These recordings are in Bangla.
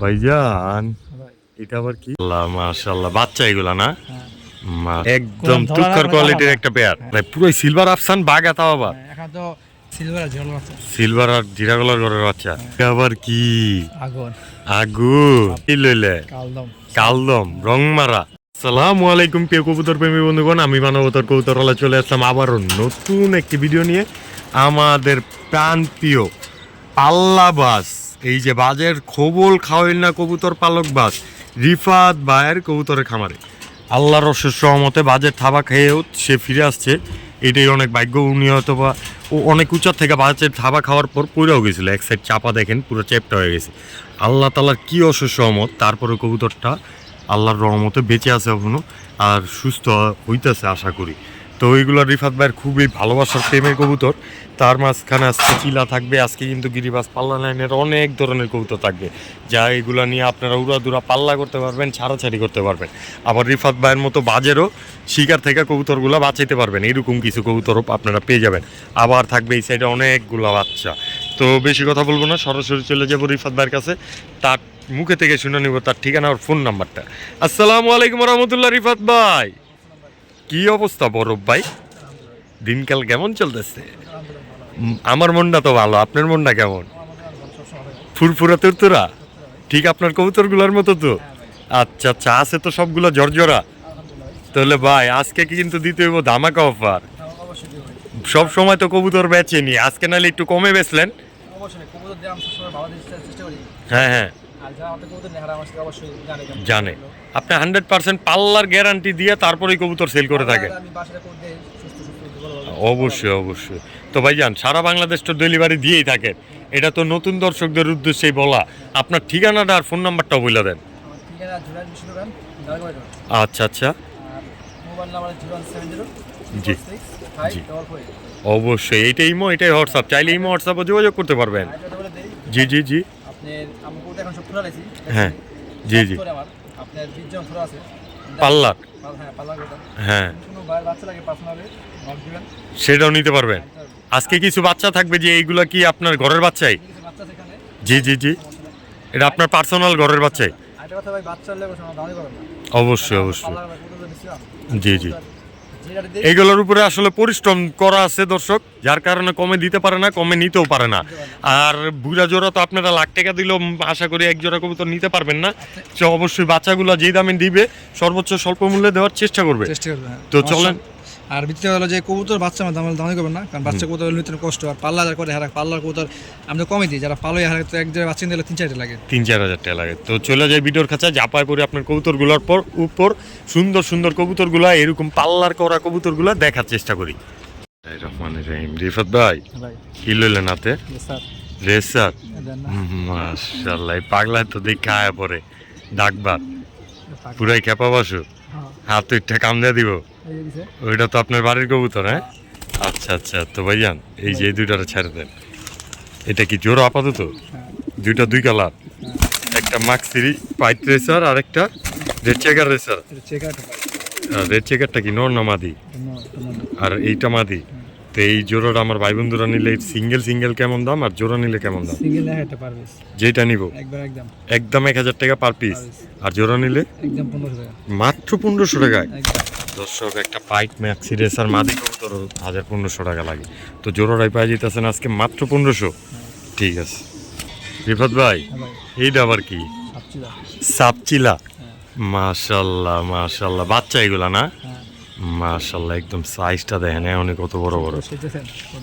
ভাইজান এটা আবার কি? আল্লাহ মাশাআল্লাহ বাচ্চা এগুলা না? মা- একদম কোনো কোয়ালিটির একটা পেয়ার পুরো সিলভার আফসান বাঘা তাও আবার। এখন তো সিলভার আর ঝোল আছে সিলভার আর জিরা কালার ঘরের বাচ্চা। আবার কি? আগুন। আগু কি লইলে? কালদম। কালদম রং মারা। সালামু আলাইকুম প্রিয় কবুতর প্রেমী বন্ধুগণ। আমি মানবতার কবুতরওয়ালা চলে আসলাম আবারও নতুন একটি ভিডিও নিয়ে। আমাদের প্রান্তীয় পাল্লা বাস এই যে বাজের খোবল খাওয়াইল না কবুতর পালক বাস রিফাত বায়ের কবুতরের খামারে। আল্লাহর অশেষ সহমতে বাজের থাবা খেয়েও সে ফিরে আসছে। এটাই অনেক ভাগ্য, উনি হয়তো বা ও অনেক উঁচার থেকে বাজের থাবা খাওয়ার পর পড়েও গেছিল। এক সাইড চাপা দেখেন, পুরো চেপটা হয়ে গেছে। আল্লাহ তালার কি অশেষ সহমত তারপরে কবুতরটা আল্লাহর রহমতে বেঁচে আছে এখনও আর সুস্থ হইতেছে, আশা করি। তো ওইগুলো রিফাত ভাইয়ের খুবই ভালোবাসার প্রেমের কবুতর। তার মাঝখানে আজকে চিলা থাকবে, আজকে কিন্তু গিরিবাস পাল্লা লাইনের অনেক ধরনের কবুতর থাকবে। যা এগুলো নিয়ে আপনারা উড়াদুরা পাল্লা করতে পারবেন, ছাড়াছাড়ি করতে পারবেন। আবার রিফাত ভাইয়ের মতো বাজেরও শিকার থেকে কবুতরগুলো বাঁচাইতে পারবেন। এরকম কিছু কবুতরও আপনারা পেয়ে যাবেন। আবার থাকবে এই সাইডে অনেকগুলো বাচ্চা। তো বেশি কথা বলব না, সরাসরি চলে যাব রিফাত ভাইয়ের কাছে। তার মুখে থেকে শুনে নিব, তার ঠিকানা আর ফোন নাম্বারটা আসসালামু আলাইকুম রহমতুল্লাহ, রিফাত ভাই। কি অবস্থা বরফ ভাই? দিনকাল কেমন চলতেছে? আমার মনটা তো ভালো আপনার মনটা কেমন? ফুরফুরা তুরতুরা? ঠিক আপনার কবুতরগুলোর মতো তো? আচ্ছা আচ্ছা আছে তো সবগুলো জর্জরা। তাহলে ভাই আজকে কি কিন্তু দিতে হইব ধামাকা অফার সব সময় তো কবুতর বেচেনি আজকে নাহলে একটু কমে বেচলেন? হ্যাঁ হ্যাঁ। জানে আপনি হান্ড্রেড পার্সেন্ট পাল্লার গ্যারান্টি দিয়ে তারপরেই কবুতর সেল করে থাকেন অবশ্যই অবশ্যই। তো ভাইজান সারা বাংলাদেশ তো ডেলিভারি দিয়েই থাকেন এটা তো নতুন দর্শকদের উদ্দেশ্যেই বলা। আপনার ঠিকানাটা আর ফোন নাম্বারটাও বলে দেন। আচ্ছা আচ্ছা। জি। জি। অবশ্যই এইটাই ইমো এটাই হোয়াটসঅ্যাপ চাইলে ইমো হোয়াটসঅ্যাপে যোগাযোগ করতে পারবেন। দেই। জি জি জি। আপনি আমি কবুতর এখন সব খোলা রাখছি হ্যাঁ, জি, জি। করে আমার। আপনার বিশ খোলা আছে পাল্লার। হ্যাঁ কথা হ্যাঁ। কোনো বাচ্চা লাগে পার্সোনালি নক দিবেন। সেটাও নিতে পারবেন। আজকে কিছু বাচ্চা থাকবে যে এইগুলা কি আপনার ঘরের বাচ্চাই? জি জি জি। এটা আপনার পার্সোনাল ঘরের বাচ্চাই। অবশ্যই অবশ্যই। জি জি। এইগুলোর উপরে আসলে পরিশ্রম করা আছে দর্শক। যার কারণে কমে দিতে পারে না কমে নিতেও পারে না। আর বুড়া জোড়া তো আপনারা লাখ টাকা দিলেও আশা করি এক জোড়া কবুতর নিতে পারবেন না। অবশ্যই বাচ্চাগুলো যেই দামে দিবে সর্বোচ্চ স্বল্প মূল্যে দেওয়ার চেষ্টা করবে। চেষ্টা করবে হ্যাঁ। তো চলেন। আর ভিত্তি হলো যে কবুতর বাচ্চা আমার দাম দামি করবেন না কারণ বাচ্চা কবুতর নিতে কষ্ট আর পাল্লা যারা করে হারা পাল্লার কবুতর আমরা কমে দিই যারা পালো হারা তো এক জায়গায় বাচ্চা নিলে তিন চারটে লাগে। তিন চার হাজার টাকা লাগে। তো চলে যায় ভিডিওর কাছে জাপায় পরে আপনার কবুতরগুলোর পর উপর সুন্দর সুন্দর কবুতরগুলা এরকম পাল্লার করা কবুতরগুলা দেখার চেষ্টা করি। রহমান রহিম রিফাত ভাই কি লইলেন হাতে? রেসার এই পাগলায় তো দেখা আয়া পরে ডাকবার। পুরাই খেপা বাসু হ্যাঁ হাত তো একটা কাম দিয়ে দিব ওইটা তো আপনার বাড়ির কবুতর হ্যাঁ? আচ্ছা আচ্ছা তো ভাইজান এই যে দুইটারে ছেড়ে দেন। এটা কি জোর আপাতত? হ্যাঁ। দুইটা দুই কালার। একটা মাক্সিরি পাইট রেসার আর একটা রেড চেকার রেসার রেড চেকারটা কি নর না মাদি? আর এইটা মাদি? তো এই জোড়াটা আমার ভাই বন্ধুরা নিলে সিঙ্গেল সিঙ্গেল কেমন দাম আর জোড়া নিলে কেমন দাম? সিঙ্গেল না এটা পারবে যেটা নিব? একদম একদম। এক হাজার টাকা পার পিস আর জোড়া নিলে? একদম পনেরোশো টাকা। মাত্র পনেরোশো টাকায়? দর্শক একটা পাইট ম্যাক্সি রেসার মাদি কবুতর হাজার পনেরোশো টাকা লাগে। তো জোড়াটাই পাই যেতেছেন আজকে মাত্র পনেরোশো। ঠিক আছে। রিফাত ভাই হ্যাঁ এইটা আবার কি? সাপচিলা। মাশাল্লাহ মাশাল্লাহ। বাচ্চা এগুলা না? হ্যাঁ। মাশাল্লাহ একদম সাইজটা দেখেন এমন কত বড় বড়।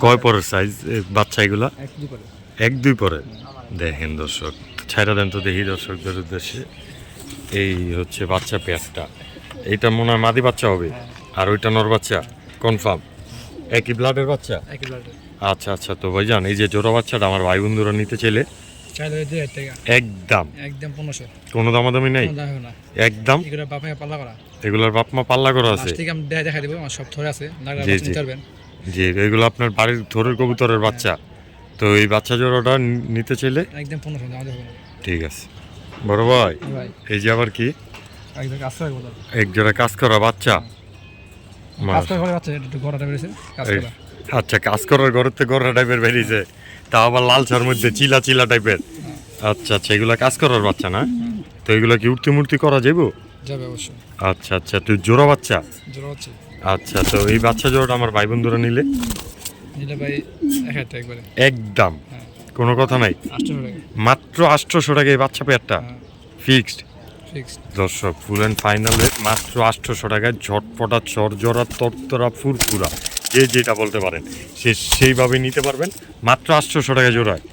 কয় পরের সাইজ বাচ্চা এগুলা এক দুই পরে দেখেন দর্শক ছাইরা দেন তো দেখি দর্শকদের উদ্দেশ্যে। এই হচ্ছে বাচ্চা পেঁয়াজটা। এইটা মনে হয় মাদি বাচ্চা হবে? আর ওইটা নর বাচ্চা? কনফার্ম একই ব্লাডের বাচ্চা? আচ্ছা আচ্ছা তো ভাইজান এই যে জোড়া বাচ্চাটা আমার ভাই বন্ধুরা নিতে চাইলে চাইলে দুই হাজার টাকা। একদম। একদম পনেরোশো। কোনো দামাদামি নেই? একদম? এগুলো বাপে পাল্লা করা। এগুলোর বাপ মা পাল্লা করা আছে? লাস্ট আমি দেখা দেখা দেবো আমার সব ধরে আছে। নাগরা বাচ্চা নিতে পারবেন। যে এগুলো আপনার বাড়ির থরের কবুতরের বাচ্চা। তো এই বাচ্চা জোড়াটা নিতে চাইলে? একদম পনেরোশো ঠিক আছে। বড় ভাই এই যে আবার কি? এক জোড়া কাজ করা বাচ্চা। কাজ করে বাচ্চা একটু বেড়েছে কাজ করা। আচ্ছা কাজ করার ঘরের থেকে গড়া টাইপের বেরিয়েছে। তা আবার লাল ছার মধ্যে চিলা চিলা টাইপের আচ্ছা আচ্ছা এগুলা কাজ করার বাচ্চা না? তো এগুলা কি উঠতি মূর্তি করা যাব যাবে অবশ্যই। আচ্ছা আচ্ছা তুই জোড়া বাচ্চা? আচ্ছা তো এই বাচ্চা জোড়াটা আমার ভাই বন্ধুরা নিলে? ভাই একবারে একদম। হ্যাঁ। কোনো কথা নাই? মাত্র আটশোশো টাকা এই বাচ্চা পেয়ারটা? হ্যাঁ। ফিক্সড? ফিক্সড। দর্শক ফুল অ্যান্ড ফাইনালে মাত্র আটশোশো টাকায় ঝটপটা চরজরা তরতরা ফুরফুরা। যে যেটা বলতে পারেন সে সেইভাবে নিতে পারবেন। মাত্র আটশোশো টাকা জোড়ায়।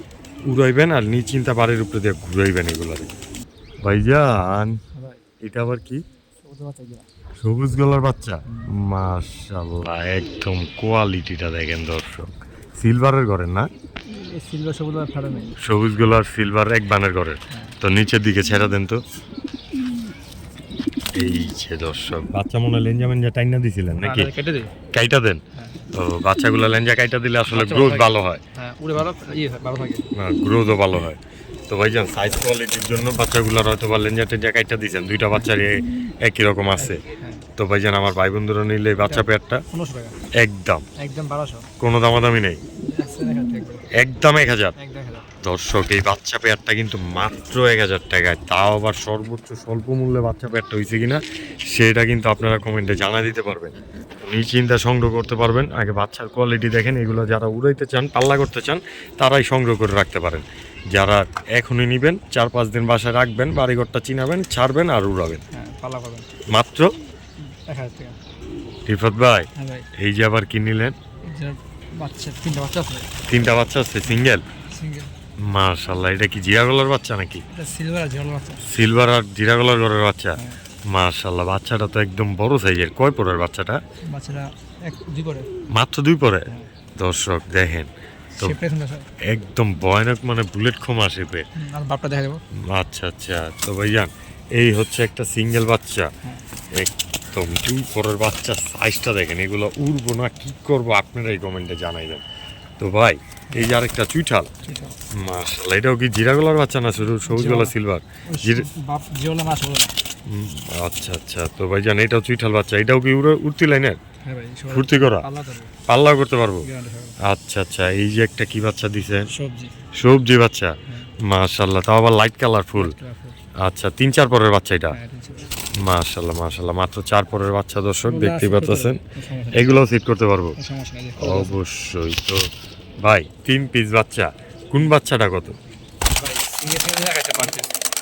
উড়াইবেন আর নিচিন্তা বাড়ির উপরে দিয়ে ঘুরাইবেন এগুলারে ভাইজান ভাই এটা আবার কি? সবুজ গলার বাচ্চা? মাশাল্লাহ একদম কোয়ালিটিটা দেখেন দর্শক। সিলভারের ঘরের না? সবুজ গোলার সিলভার এক বানের ঘরের। তো নিচের দিকে ছেড়া দেন তো। এই যে দর্শক বাচ্চা মনে হয় লেঞ্জা মেঞ্জা টাইনা দিছিলেন নাকি? কেটে দিই। কাইটা দেন। হ্যাঁ। তো বাচ্চাগুলো লেঞ্জা কাইটা দিলে আসলে গ্রোথ ভালো হয়। হ্যাঁ উড়ে ভালো ইয়ে ভালো থাকে। গ্রোথও ভালো হয়। তো ভাইজান সাইজ কোয়ালিটির জন্য বাচ্চাগুলোর হয়তো বা লেঞ্জা টেঞ্জা কাইটা দিয়েছেন দুইটা বাচ্চার এ- একই রকম আছে। হ্যাঁ। তো ভাইজান আমার ভাই বন্ধুরা নিলে এই বাচ্চা পেয়ারটা একদম। একদম বারোশো। কোনো দামাদামি নেই। একদম এক হাজার দর্শক এই বাচ্চা পেয়ারটা কিন্তু মাত্র এক হাজার টাকায়। তাও আবার সর্বোচ্চ স্বল্প মূল্যে বাচ্চা পেয়ারটা হয়েছে কিনা সেটা কিন্তু আপনারা কমেন্টে জানা দিতে পারবেন। নিশ্চিন্তা সংগ্রহ করতে পারবেন। আগে বাচ্চার কোয়ালিটি দেখেন এগুলো যারা উড়াইতে চান পাল্লা করতে চান তারাই সংগ্রহ করে রাখতে পারেন। যারা এখনই নেবেন চার পাঁচ দিন বাসায় রাখবেন বাড়িঘরটা চিনাবেন ছাড়বেন আর উড়াবেন। হ্যাঁ মাত্র? রিফত ভাই হ্যাঁ এই যে আবার কি নিলেন? তিনটা বাচ্চা আছে। সিঙ্গেল মার্শাল্লাহ এটা কি জিয়াগলার বাচ্চা নাকি? সিলভার আর সিলভার জিরাগলার ঘরের বাচ্চা। হ্যাঁ। মার্শাল্লাহ বাচ্চাটা তো একদম বড় সাইজের। কয় পরের বাচ্চাটা? এক দুই মাত্র দুই পরে? দর্শক দেখেন। তো একদম ভয়ানক মানে বুলেট ক্ষমা শেপে আর বাপটা দেখা দেবো আচ্ছা আচ্ছা। তো ভাইজান এই হচ্ছে একটা সিঙ্গেল বাচ্চা। একদম দুই পরের বাচ্চা সাইজটা দেখেন এগুলো উড়বো না কি করব আপনারাই কমেন্টে জানাইবেন। তো ভাই এই যে আরেকটা চুইঠাল। মার্শাল্লাহ এটাও কি জিরাগলার বাচ্চা না শুধু সবুজ গলা সিলভার জির- আচ্ছা আচ্ছা। তো ভাইজান এটাও চুইঠাল বাচ্চা এটাও কি উড়ে উঠতি লাইনের? হ্যাঁ ফুর্তি করা? পাল্লা পাল্লাও করতে পারব? আচ্ছা আচ্ছা। এই যে একটা কি বাচ্চা দিছে? সবজি। বাচ্চা। মাশাল্লাহ তাও আবার লাইট কালারফুল আচ্ছা তিন চার পরের বাচ্চা এটা? হ্যাঁ, মাশাল্লাহ মাশাল্লাহ মাত্র চার পরের বাচ্চা দর্শক দেখতে পাচ্ছেন। এগুলোও সিট করতে পারব? অবশ্যই তো। ভাই তিন পিস বাচ্চা। কোন বাচ্চাটা কত।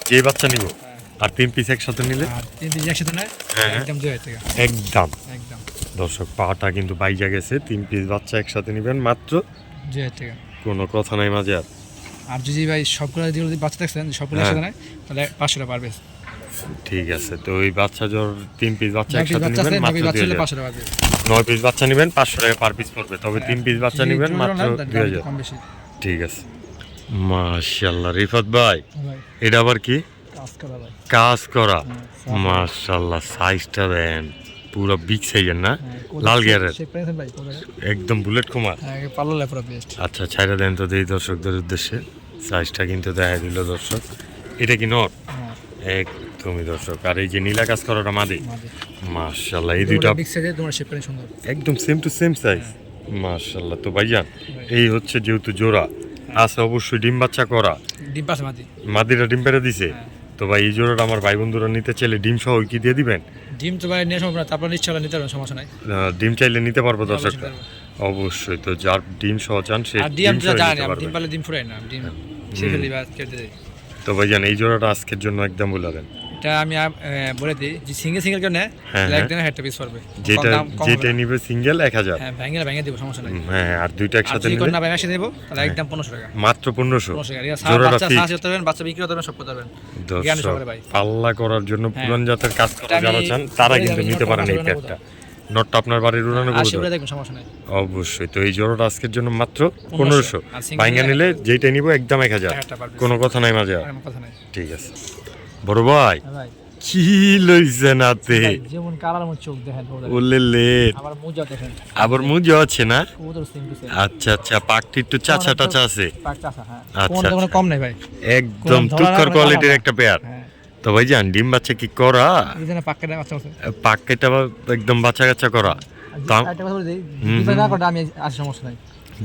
যে বাচ্চা নিব? আর তিন পিস একসাথে নিলে? তিন পিস একসাথে নেয়? হ্যাঁ, হ্যাঁ। একদম একদম। একদম। দর্শক পাটা কিন্তু বাইজা গেছে তিন পিস বাচ্চা একসাথে নিবেন মাত্র হাজার টাকা কোনো কথা নাই মাঝে আর। আর যদি ভাই সবগুলো যদি বাচ্চা দেখছেন সবগুলো হ্যাঁ। একসাথে নেয় তাহলে পাঁচশো টাকা পার piece। ঠিক আছে তো ওই বাচ্চা জ্বর তিন পিস বাচ্চা একসাথে নেবেন মাত্র দুই হাজার। নয় পিস বাচ্চা নেবেন পাঁচশো টাকা পার পিস পড়বে। তবে তিন পিস বাচ্চা নেবেন মাত্র দুই হাজার। ঠিক আছে। মাশাল্লাহ রিফাত ভাই। এটা আবার কি? কাজ করা হ্যাঁ, মাশাল্লাহ সাইজটা দেন। পুরো বিগ সাইজের না? হ্যাঁ, লাল গিয়ারের? একদম বুলেট কুমার। হ্যাঁ আচ্ছা ছাইরা দেন তো দেই দর্শকদের উদ্দেশ্যে। সাইজটা কিন্তু দেখা দিল দর্শক। এটা কি নট একদমই দর্শক। আর এই যে নীলা কাজ করাটা মাদি? মাঝে মাশাল্লাহ এই দুইটা একদম সেম টু সেম সাইজ মাশাল্লাহ তো ভাইজান এই হচ্ছে যেহেতু জোড়া আছে অবশ্যই ডিম বাচ্চা করা। ডিম পাশে মাঝে মাদিরা ডিম দিছে। তো ভাই এই জোড়াটা আমার ভাই বন্ধুরা নিতে চাইলে ডিম সহ কি দিয়ে দিবেন? ডিম তো ভাই নিয়ে সম্ভব না তারপর ইচ্ছা নিতে পারবেন সমস্যা নাই। ডিম চাইলে নিতে পারব দর্শকরা। অবশ্যই তো যার ডিম সহ চান সে ডিম তো সহ জানি নিতে পারবে ডিম পালে ডিম ফুরাই না ডিম সেখানে বাস বা কেটে দেয় তো ভাইজান এই জোড়াটা আজকের জন্য একদম বলে দেন। এটা আমি বলে দিই যে সিঙ্গেল সিঙ্গেল কেউ নেয় হ্যাঁ, হ্যাঁ। একদিনে পিস পড়বে। যেটা যেটা নিবে সিঙ্গেল এক হাজার। হ্যাঁ ভেঙে ভেঙে দিব সমস্যা নাই। হ্যাঁ আর দুইটা একসাথে নিলে না একসাথে দেবো তাহলে একদম পনেরোশো টাকা। মাত্র পনেরোশো। বাচ্চা করতে পারবেন বাচ্চা বিক্রি করতে পারবেন সব করতে। পাল্লা করার জন্য হ্যাঁ। পুরান জাতের কাজ করা যারা চান তারা কিন্তু নিতে পারেন এই প্যাডটা নটটা আপনার বাড়ির উড়ানো অবশ্যই তো এই জোড়াটা আজকের জন্য মাত্র পনেরোশো। বাইঙ্গা নিলে যেইটা নিব একদম এক হাজার। কোনো কথা নাই মাঝে ঠিক আছে। বড় ভাই হ্যাঁ ভাই। কি লইছে নাতে ভাই, যেমন কালার আমার চোখ দেখেন কবুতর। ওলে লেট আবার মুজা দেখেন। আবার মুজো আছে না? আচ্ছা আচ্ছা পাকটি একটু চাচা টাচা আছে? হ্যাঁ। আচ্ছা, কোনো আচ্ছা। কম নাই ভাই। একদম কোনো কোয়ালিটির একটা পেয়ার হ্যাঁ। তো ভাই জান ডিম বাচ্চা কি করা? এই জন্য আছে। পাকটা একদম বাচ্চা কাচ্চা করা।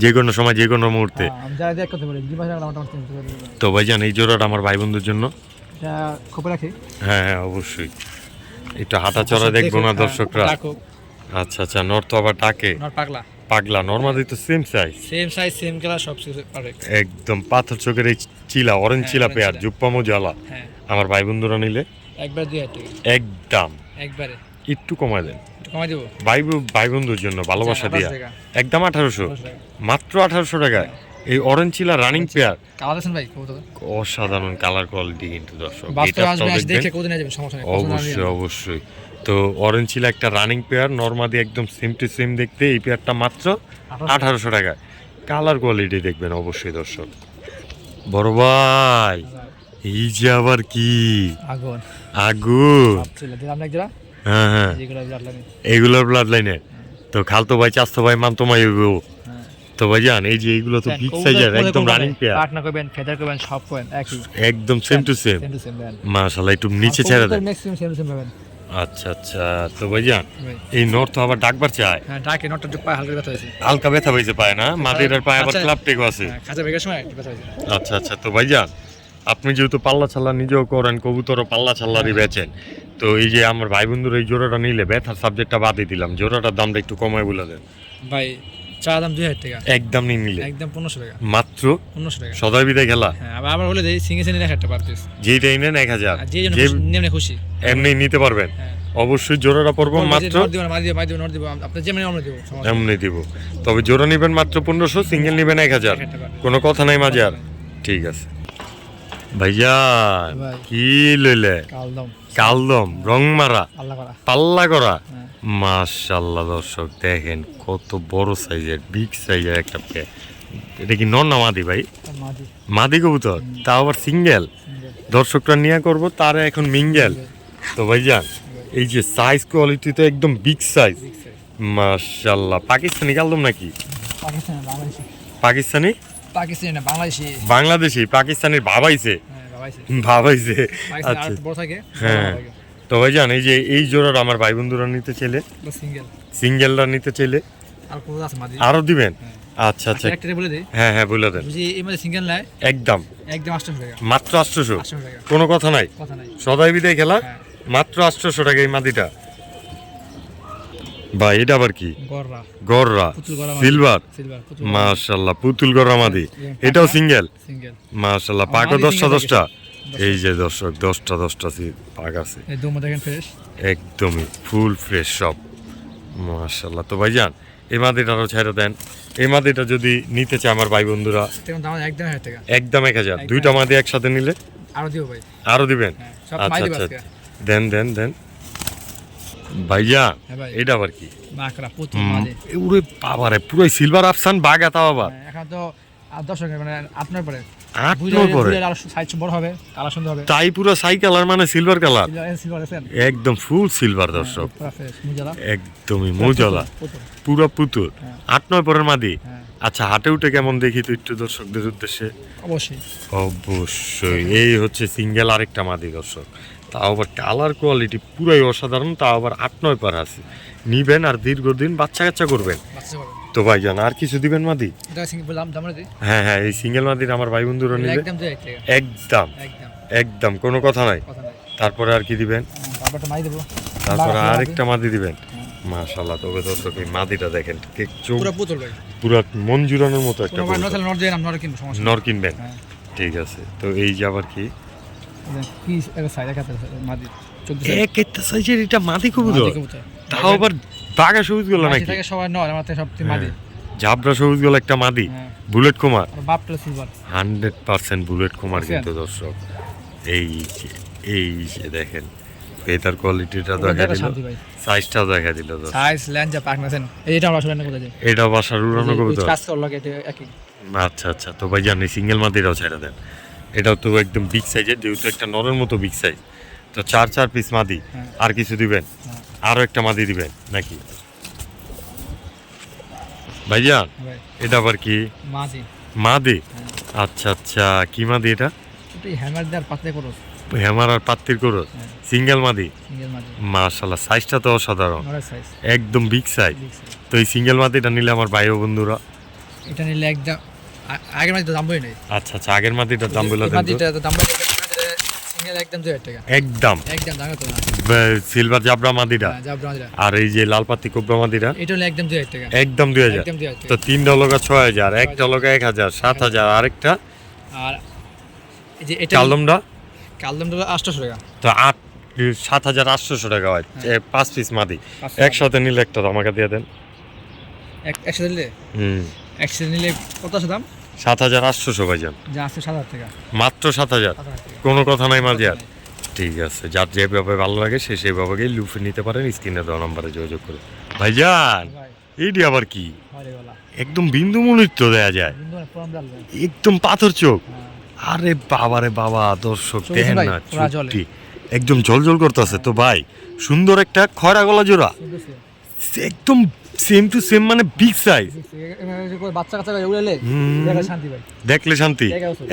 যে কোনো সময় যে কোনো মুহূর্তে। তো ভাইজান এই জোড়াটা আমার ভাই বন্ধুর জন্য। এটা খোপে রাখি? হ্যাঁ হ্যাঁ অবশ্যই। একটু হাঁটা চড়া দেখব না দর্শকরা হ্যাঁ, রাখুক আচ্ছা আচ্ছা নর্থ আবার ডাকে? পাগলা। পাগলা নর্মালি তো same size same size same colour সব কিছু পারফেক্ট একদম পাথর চোখের এই চিলা অরেঞ্জ হ্যাঁ, চিলা পেয়ার চিলা। জুপ্পামো জ্বালা হ্যাঁ। আমার ভাই বন্ধুরা নিলে? একবার দুই হাজার একদম। একবারে। একটু কমায় দেন। কমাই দেবো? ভাই ভাই বন্ধুর জন্য ভালোবাসা দিয়া। একদম আঠারোশো। মাত্র আঠারোশো টাকায়। এই অরেঞ্জ চিলা রানিং পেয়ার কালার আছেন ভাই অসাধারণ কালার কোয়ালিটি কিন্তু দর্শক। অবশ্যই অবশ্যই। তো অরেঞ্জ ছিল একটা রানিং পেয়ার নর্মাদি একদম সেম টু সেম দেখতে এই পেয়ারটা মাত্র। আঠারোশো। টাকায়। কালার কোয়ালিটি দেখবেন অবশ্যই দর্শক। বড় ভাই এই যে আবার কি? আগুন। আগুন। হ্যাঁ হ্যাঁ। এইগুলোর ব্লাড লাইনে তো খালতো ভাই চাস্তো ভাই মামতো ভাই তো ভাই জান এই যে এইগুলো তো বিগ সাইজের একদম রানিং পেয়ার পার্টনার করবেন ফেদার করবেন সব করবেন একই। একদম সেম টু সেম মাশাআল্লাহ একটু নিচে ছেড়ে দেন। ম্যাক্সিমাম সেম সেম পাবেন। আচ্ছা আচ্ছা তো ভাই জান ভাই এই নর্থ তো আবার ডাকবার চায়। হ্যাঁ ডাকে পায়ে হালকা ব্যথা হয়েছে। হালকা ব্যথা হয়েছে পায় না? মাটির পায়ে আবার আচ্ছা। ক্লাব টেকও আছে। হ্যাঁ, সময় ব্যথা হয়েছে। আচ্ছা আচ্ছা তো ভাইজান আপনি যেহেতু পাল্লা ছাল্লা নিজেও করেন কবুতর পাল্লা ছাল্লারই বেচেন তো এই যে আমার ভাই বন্ধুর এই জোড়াটা নিলে ব্যথার সাবজেক্টটা বাদই দিলাম জোড়াটার দামটা একটু কমায় বলে দেন। ভাই চা দাম দুই হাজার টাকা। একদম নিয়ে নিলে। একদম পনেরোশো টাকা। মাত্র পনেরোশো টাকা। সদাই বিদায় খেলা। হ্যাঁ আবার বলে দেই সিঙ্গে সিঙ্গে এক একটা পার পিস যেইটাই নেন এক হাজার। যে জন্য খুশি- এমনি নিতে পারবেন। হ্যাঁ। অবশ্যই জোড়াটা পড়ব মাত্র। যেমন। এমনি দিব। তবে জোড়া নিবেন মাত্র পনেরোশো সিঙ্গেল নিবেন এক হাজার। কোনো কথা নাই মাঝে আর। ঠিক আছে। ভাইয়া কি লইলে? কাল দাম। কালদম রং মারা পাল্লা করা হ্যাঁ। মাশাল্লাহ দর্শক দেখেন কত বড় সাইজের বিগ সাইজের একটা এটা কি নর না মাদি ভাই? মাদি। কবুতর তা আবার সিঙ্গেল দর্শকরা নিয়ে করব তারা এখন মিঙ্গেল তো ভাইজান এই যে সাইজ কোয়ালিটি তো একদম বিগ সাইজ মাশাল্লাহ পাকিস্তানি কালদম নাকি? পাকিস্তানি? পাকিস্তানি বাংলাদেশি। বাংলাদেশি পাকিস্তানির ভাবাইছে বাবাইছি ভাবাইছে। আচ্ছা। বড় থাকে হ্যাঁ। তো ভাইজান এই যে এই জোড়ার আমার ভাই বন্ধুরা নিতে চাইলে সিঙ্গেল। সিঙ্গেলরা নিতে চাইলে আর দিবেন? হ্যাঁ। আচ্ছা আচ্ছা বলে দিই। হ্যাঁ হ্যাঁ বলে দেন। এই সিঙ্গেল একদম। একদম আটশো টাকা। মাত্র আটশোশো? আটশো টাকা। কোনো কথা নাই? কথা নাই। সদাই বিদায় খেলা? হ্যাঁ। মাত্র আটশোশো টাকা এই মাদিটা। বা এটা আবার কি? গররা। সিলভার? মাশাল্লাহ পুতুল গররা মাদি। এটাও সিঙ্গেল? মাশাল্লাহ পাকও দশটা দশটা। এই যে দর্শক দশটা দশটা পাক আছে। একদমই ফুল ফ্রেশ সব। মাশাল্লাহ তো ভাইজান এই মাদিটা আরও ছেড়ে দেন। এই মাদিটা যদি নিতে চায় আমার ভাই বন্ধুরা একদম এক হাজার। দুইটা মাদি একসাথে নিলে? আরও দিও ভাই। আরও দিবেন? হ্যাঁ আচ্ছা আচ্ছা। দেন দেন দেন। ভাইজান হ্যাঁ এটা আবার কি? পুতুল মাঝে বাবারে পুরো সিলভার বাগা তাও আবার। হ্যাঁ, এখন তো টাকা মানে আপনার পরে। তাই সাই কালার মানে সিলভার কালার একদম ফুল সিলভার দর্শক। ফ্রেশ মুজালা। একদমই মৌজলা। পুরো পুতুল হ্যাঁ। আট নয় পরের মাদি? হ্যাঁ। আচ্ছা হাটে উঠে কেমন দেখি তো একটু দর্শকদের উদ্দেশ্যে? অবশ্যই। অবশ্যই। এই হচ্ছে সিঙ্গেল আরেকটা মাদি দর্শক। তাও আবার কালার কোয়ালিটি পুরাই অসাধারণ তাও আবার আট নয় পার আছে। নিবেন আর দীর্ঘদিন বাচ্চা কাচ্চা করবেন। তো ভাইজান আর কিছু দিবেন মাদি? হ্যাঁ হ্যাঁ এই সিঙ্গেল মাদির আমার ভাই বন্ধুরা নিলে একদম একদম। কোনো কথা নাই। তারপরে আর কি দিবেন? তারপরে আরেকটা মাদি। দিবেন। মাশাল্লাহ তবে দর্শক এই মাদিটা দেখেন ঠিক চোখ পুরো ভাই। মন জুড়ানোর মতো একটা ভাই। নর কিনবেন। হ্যাঁ। ঠিক আছে তো এই যে আবার কি? কি একটা সাইড রাখাতে মাদি এক একটা সাইজের এটা মাদি কবুতর? তাও আবার বাঘা সবুজগুলো নাকি? থেকে সবাই নয় আমার সব মাদি ঝাবড়া সবুজগুলো একটা মাদি হ্যাঁ। বুলেট কুমার। বাপটা silver. Hundred percent bullet Kumar কিন্তু দর্শক। এই দেখেন কোয়ালিটিটা দেখা দিল। দিল। সাইজ এটা আমরা আসলে কোথায় এটা বাসার উড়ানো কবুতর? কাজ করল একই। আচ্ছা আচ্ছা। তো ভাই জানি সিঙ্গেল মাদিরাও ছেড়ে দেন। এটাও তো একদম বিগ সাইজের যেহেতু একটা নরের মতো বিগ সাইজ তো চার চার পিস মাদি হ্যাঁ। আর কিছু দিবেন? হ্যাঁ। আরও একটা মাদি দিবেন নাকি? ভাইজান এটা আবার কি? মাঝি মাদি? হ্যাঁ। আচ্ছা আচ্ছা কি মাদি এটা? হ্যামার দেওয়ার পাতলে করো হেমার আর পাত্তির। সিঙ্গেল মাদি? মাশাল্লাহ সাইজটা তো অসাধারণ। একদম বিগ সাইজ তো এই সিঙ্গেল মাদিটা নিলে আমার ভাই ও বন্ধুরা। এটা নিলে একদম আগের নেই। আচ্ছা আচ্ছা আগের মাটিটার দাম বলে দেন মাটিটা দাম একদম দুই হাজার টাকা। একদম। একদম দাম তো না। সিলভার জাবরা মাদিরা হ্যাঁ, আর এই যে লাল পাতি কোবরা মাদিরা এটা হলো একদম টাকা। তো লগা এক হাজার। সাত হাজার। আরেকটা? আর এই যে এটা কালদমটা? কালদমটা টাকা। তো সাত হাজার আটশোশো টাকা হয় পাঁচ পিস মাদি একসাথে নিলে একটা আমাকে দিয়ে দেন। এক একসাথে নিলে? হুম। নিলে কত আছে দাম? সাত হাজার আটশোশো ভাইজান। যা আছে সাত হাজার টাকা। মাত্র সাত হাজার। কোনো কথা নাই মাঝে আর। ঠিক আছে যার যেভাবে ভালো লাগে সে সেইভাবে গিয়ে লুফে নিতে পারেন স্ক্রিনে দেওয়া নাম্বারে যোগাযোগ করে। ভাইজান ভাই। এইটি আবার কি? একদম বিন্দু মনিত্ব দেয়া যায়। একদম পাথর চোখ। হ্যাঁ। আরে বাবারে বাবা দর্শক দেখেন না একদম জলজল করতেছে। তো ভাই সুন্দর একটা খয়রা গলা জোড়া। একদম সেম টু সেম মানে বিগ সাইজ বাচ্চা কাচ্চা উড়ালে শান্তি ভাই। দেখলে শান্তি।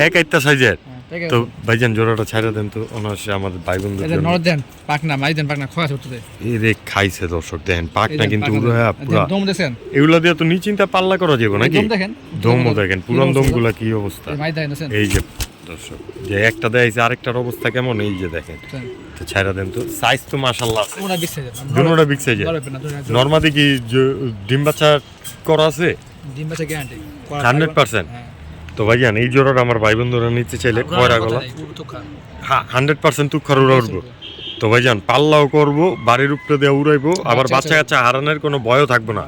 এক একটা সাইজের হ্যাঁ, তো ভাইজান জোড়াটা ছাইড়া দেন তো অনায়াসে আমাদের ভাই জন্য। নরদ দেন পাকনা মাই দেন পাকনা খোয়া ছুটতে এই রে খাইছে দর্শক দেখেন পাকটা কিন্তু পুরা। দম দেখেন এগুলা দিয়ে তো নিচিন্তা পাল্লা করা যাবে নাকি? দম দেখেন। দমও দেখেন পুরান দমগুলা কি অবস্থা? এই যে দর্শক যে একটা দেখাইছে আরেকটার অবস্থা কেমন? এই যে দেখেন। তো ছাইড়া দেন তো। সাইজ তো মাশাল্লাহ দুটোটা বিগ সাইজে নর্মাদি কি ডিম বাচ্চা করা আছে? ডিম বাচ্চা গ্যারান্টি 100% তো ভাইজান এই জোড়াটা আমার ভাই বন্ধুরা নিতে চাইলে কয়রা গলা। হান্ড্রেড পার্সেন্ট তুক্ষার উড়া উঠবো তো ভাইজান পাল্লাও করব বাড়ির উপরে দিয়ে উড়াইবো। আবার বাচ্চা বাচ্চা কাচ্চা হারানোর কোনো ভয়ও থাকব না।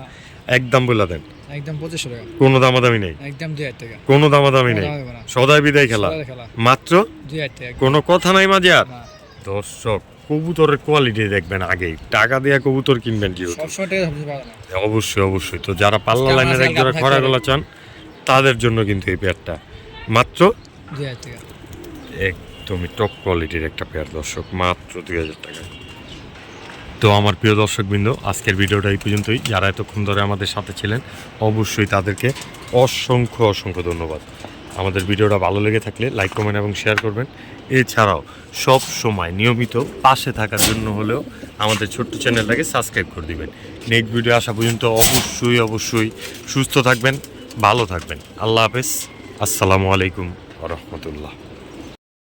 একদম বলে দেন। একদম পঁচিশশো টাকা। কোনো দামাদামি নেই। একদম দুই হাজার টাকা। কোনো দামাদামি নেই। সদাই বিদায় খেলা। মাত্র দুই হাজার টাকা। কোনো কথা নাই মাঝে আর দর্শক কবুতরের কোয়ালিটি দেখবেন আগেই। টাকা দিয়ে কবুতর কিনবেন যায় না। অবশ্যই অবশ্যই। তো যারা পাল্লা লাইনের এক জোড়া খরা গলা চান তাদের জন্য কিন্তু এই পেয়ারটা মাত্র একদমই টপ কোয়ালিটির একটা পেয়ার দর্শক মাত্র দুই হাজার টাকা। তো আমার প্রিয় দর্শকবৃন্দ, আজকের ভিডিওটা এই পর্যন্তই। যারা এতক্ষণ ধরে আমাদের সাথে ছিলেন, অবশ্যই তাদেরকে অসংখ্য অসংখ্য ধন্যবাদ। আমাদের ভিডিওটা ভালো লেগে থাকলে লাইক, কমেন্ট এবং শেয়ার করবেন। এছাড়াও সব সময় নিয়মিত পাশে থাকার জন্য হলেও আমাদের ছোট্ট চ্যানেলটাকে সাবস্ক্রাইব করে দিবেন। নেক্সট ভিডিও আসা পর্যন্ত অবশ্যই অবশ্যই সুস্থ থাকবেন, ভালো থাকবেন। আল্লাহ হাফেজ। আসসালামু আলাইকুম রহমতুল্লাহ।